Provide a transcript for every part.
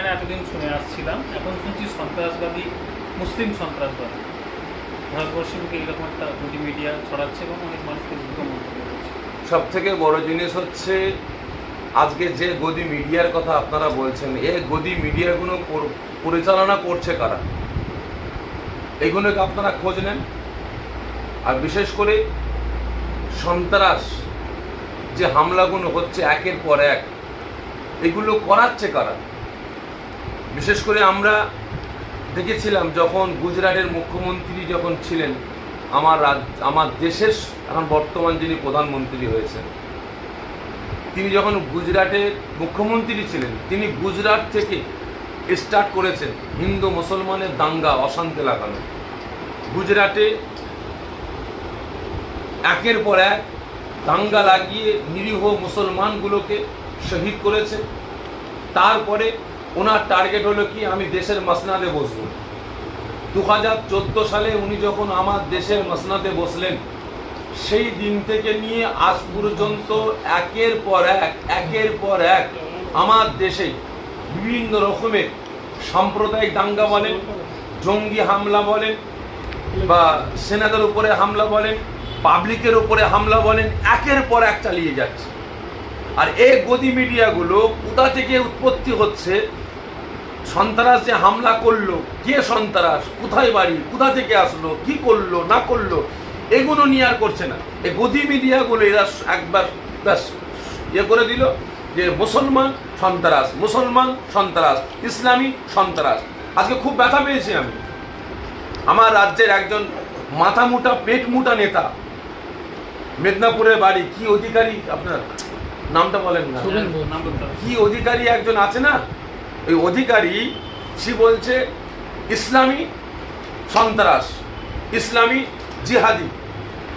হয় না এতদিন শুনে আসছিলাম। এখন শুনছি সন্ত্রাসবাদী, মুসলিম সন্ত্রাসবাদী। ভারতবর্ষে বুকে একটা গদি মিডিয়া ছড়াচ্ছে এবং অনেক মানুষ ফেসবুকে মন্তব্য করছে। সব থেকে বড় জিনিস হচ্ছে, আজকে যে গদি মিডিয়ার কথা আপনারা বলছেন, এ গদি মিডিয়াগুলো পরিচালনা করছে কারা? এগুলোকে আপনারা খোঁজ নেন। আর বিশেষ করে সন্ত্রাস, যে হামলাগুলো হচ্ছে একের পর এক, এগুলো করাচ্ছে কারা? বিশেষ করে আমরা দেখেছিলাম যখন গুজরাটের মুখ্যমন্ত্রী যখন ছিলেন, আমার রাজ, আমার দেশের এখন বর্তমান যিনি প্রধানমন্ত্রী হয়েছেন, তিনি যখন গুজরাটের মুখ্যমন্ত্রী ছিলেন, তিনি গুজরাট থেকে স্টার্ট করেছেন হিন্দু মুসলমানের দাঙ্গা, অশান্তি লাগানো। গুজরাটে একের পর এক দাঙ্গা লাগিয়ে নিরীহ মুসলমানগুলোকে শহীদ করেছে। তারপরে ওনার টার্গেট হলো কি, আমি দেশের মাসনাদে বসবো। দু হাজার সালে উনি যখন আমার দেশের মাসনাদে বসলেন, সেই দিন থেকে নিয়ে আজ পর্যন্ত একের পর এক, একের পর এক আমার দেশে বিভিন্ন রকমের সাম্প্রদায়িক দাঙ্গা বলেন, জঙ্গি হামলা বলেন, বা সেনাদের উপরে হামলা বলেন, পাবলিকের উপরে হামলা বলেন, একের পর এক চালিয়ে যাচ্ছে। আর এই গদি মিডিয়াগুলো কোথা থেকে উৎপত্তি হচ্ছে সন্ত্রাস যে হামলা করল কে সন্ত্রাস কোথায় বাড়ি কোথা থেকে আসলো কি করল না করল এগুলো নিয়ে আর করছে না। এই গদি মিডিয়াগুলো এরা একবার ব্যাস ইয়ে করে দিল যে মুসলমান সন্ত্রাস মুসলমান সন্ত্রাস ইসলামী সন্ত্রাস। আজকে খুব ব্যথা পেয়েছি আমি। আমার রাজ্যের একজন মাথা মোটা পেট মোটা নেতা মেদিনীপুরের বাড়ি কি অধিকারী আপনার? নামটা বলেন না। কি অধিকারী একজন আছে না? ওই অধিকারী, সে বলছে, ইসলামী সন্ত্রাস, ইসলামী জিহাদি।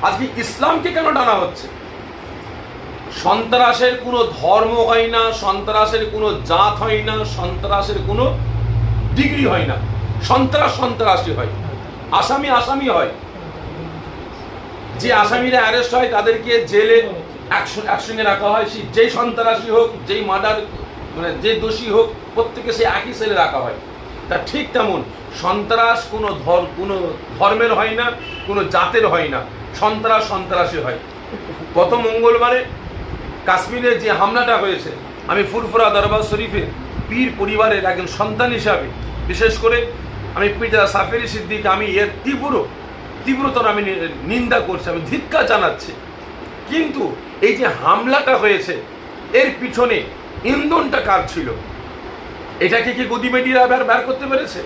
আজকে ইসলামকে কেন টানা হচ্ছে? সন্ত্রাসের কোনো ধর্ম হয় না, সন্ত্রাসের কোনো জাত হয় না, সন্ত্রাসের কোনো ডিগ্রি হয় না। সন্ত্রাস সন্ত্রাসী হয়, আসামি আসামি হয়। যে আসামিরা অ্যারেস্ট হয়, তাদেরকে জেলে একসঙ্গে রাখা হয়। সে যেই সন্ত্রাসী হোক, যেই মার্ডার মানে যে দোষী হোক প্রত্যেকে সে একই সেলে রাখা হয়। তা ঠিক তেমন সন্ত্রাস কোনো ধর কোনো ধর্মের হয় না, কোনো জাতের হয় না। সন্ত্রাস সন্ত্রাসী হয়। গত মঙ্গলবারে কাশ্মীরে যে হামলাটা হয়েছে, আমি ফুরফুরা দরবার শরীফের পীর পরিবারের একজন সন্তান হিসাবে, বিশেষ করে আমি পিতা সাফেরি সিদ্দিক, আমি এর তীব্র, তীব্রতর আমি নিন্দা করছি, আমি ধিক্কা জানাচ্ছি। কিন্তু এই যে হামলাটা হয়েছে, এর পিছনে ইন্ধনটা কার ছিল? এটাকে কি গদি মিডিয়া বের বের করতে পেরেছে?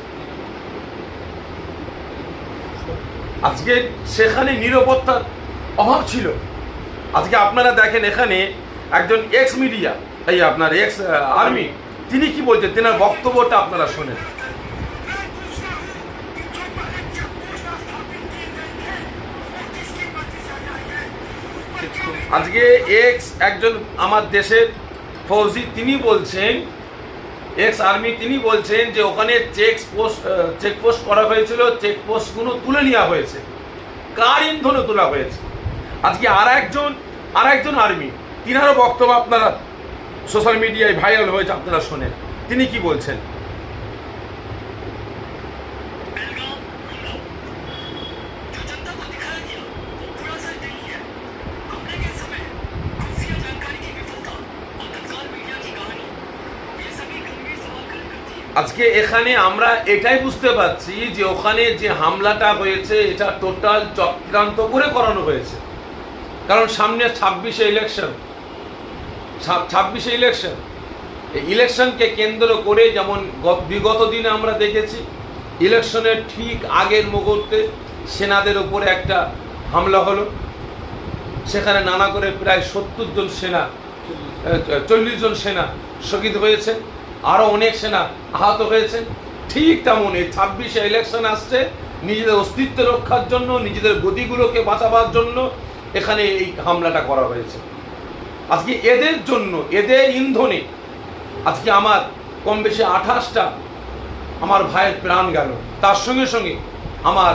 আজকে সেখানে নিরাপত্তার অভাব ছিল। আজকে আপনারা দেখেন এখানে একজন এক্স মিডিয়া এই আপনার এক্স আর্মি তিনি কি বলছেন? তেনার বক্তব্যটা আপনারা শোনেন। আজকে এক্স একজন আমার দেশের ফৌজি, তিনি বলছেন এক্স আর্মি তিনি বলছেন যে ওখানে চেক পোস্ট চেকপোস্ট করা হয়েছিল চেকপোস্টগুলো তুলে নেওয়া হয়েছে। কার ইন্ধনে তোলা হয়েছে? আজকে আর একজন আর একজন আর্মি তিনারও বক্তব্য আপনারা সোশ্যাল মিডিয়ায় ভাইরাল হয়েছে, আপনারা শোনেন। তিনি কি বলছেন? আজকে এখানে আমরা এটাই বুঝতে পারছি যে ওখানে যে হামলাটা হয়েছে, এটা টোটাল চক্রান্ত করে করানো হয়েছে। কারণ সামনে ছাব্বিশে ইলেকশন ছাব্বিশে ইলেকশন ইলেকশনকে কেন্দ্র করে যেমন বিগত দিনে আমরা দেখেছি ইলেকশনের ঠিক আগের মুহূর্তে সেনাদের উপরে একটা হামলা হলো। সেখানে নানা করে প্রায় সত্তর জন সেনা চল্লিশ জন সেনা শহীদ হয়েছে। আরও অনেক সেনা আহত হয়েছে। ঠিক তেমন এই ছাব্বিশে ইলেকশন আসছে, নিজেদের অস্তিত্ব রক্ষার জন্য, নিজেদের গতিগুলোকে বাঁচাবার জন্য এখানে এই হামলাটা করা হয়েছে। আজকে এদের জন্য, এদের ইন্ধনে আজকে আমার কম বেশি আঠাশটা আমার ভাইয়ের প্রাণ গেল। তার সঙ্গে সঙ্গে আমার